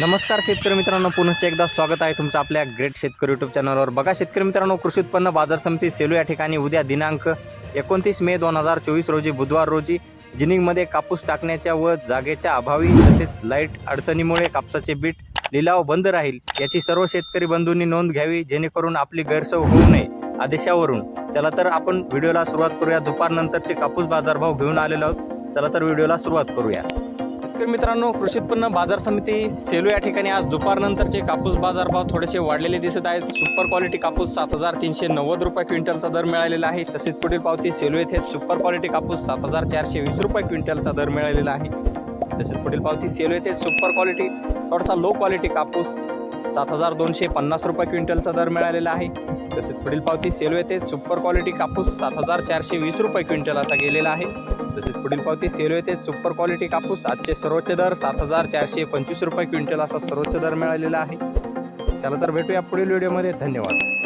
नमस्कार शेतकरी मित्रांनो पुनश्च एकदा स्वागत आहे तुमचं आपल्या ग्रेट शेतकरी यूट्यूब चॅनलवर बघा शेतकरी मित्रांनो कृषी उत्पन्न बाजार समिती सेलू या ठिकाणी उद्या दिनांक एकोणतीस मे दोन हजार चोवीस रोजी बुधवार रोजी जिनिंगमध्ये कापूस टाकण्याच्या व जागेच्या अभावी तसेच लाइट अडचणीमुळे कापसाचे बीट लिलाव बंद राहील याची सर्व शेतकरी बंधूंनी नोंद घ्यावी जेणेकरून आपली गैरसोय होऊ नये आदेशावरून. चला तर आपण व्हिडिओला सुरुवात करूया. दुपारनंतरचे कापूस बाजारभाव घेऊन आलेलो आहोत. चला तर व्हिडिओला सुरुवात करूया. शेतकरी मित्रांनो कृषी उत्पन्न बाजार समिती सेलू या ठिकाणी आज दुपारनंतरचे कापूस बाजारभाव थोडेसे वाढलेले दिसत आहेत. सुपर क्वालिटी कापूस सात हजार तीनशे नव्वद रुपये क्विंटलचा दर मिळालेला आहे. तसेच पुढील पावती सेलू येथे सुपर क्वालिटी कापूस सात हजार चारशे वीस रुपये क्विंटलचा दर मिळालेला आहे. तसेच पुढील पावती सेलू येथे सुपर क्वालिटी थोडासा लो क्वालिटी कापूस सात हजार दोनशे पन्नास रुपये क्विंटलचा दर मिळालेला आहे. तसेच पुढील पावती सेलू येथे सुपर क्वालिटी कापूस सात हजार चारशे वीस रुपये क्विंटल असा गेलेला आहे. तसेच पुढील पावती सेलो येथे सुपर क्वालिटी कापूस आजचे सर्वोच्च दर सात हजार चारशे पंचवीस रुपये क्विंटल असा सर्वोच्च दर मिळालेला आहे. चला तर भेटूया पुढील व्हिडिओमध्ये धन्यवाद.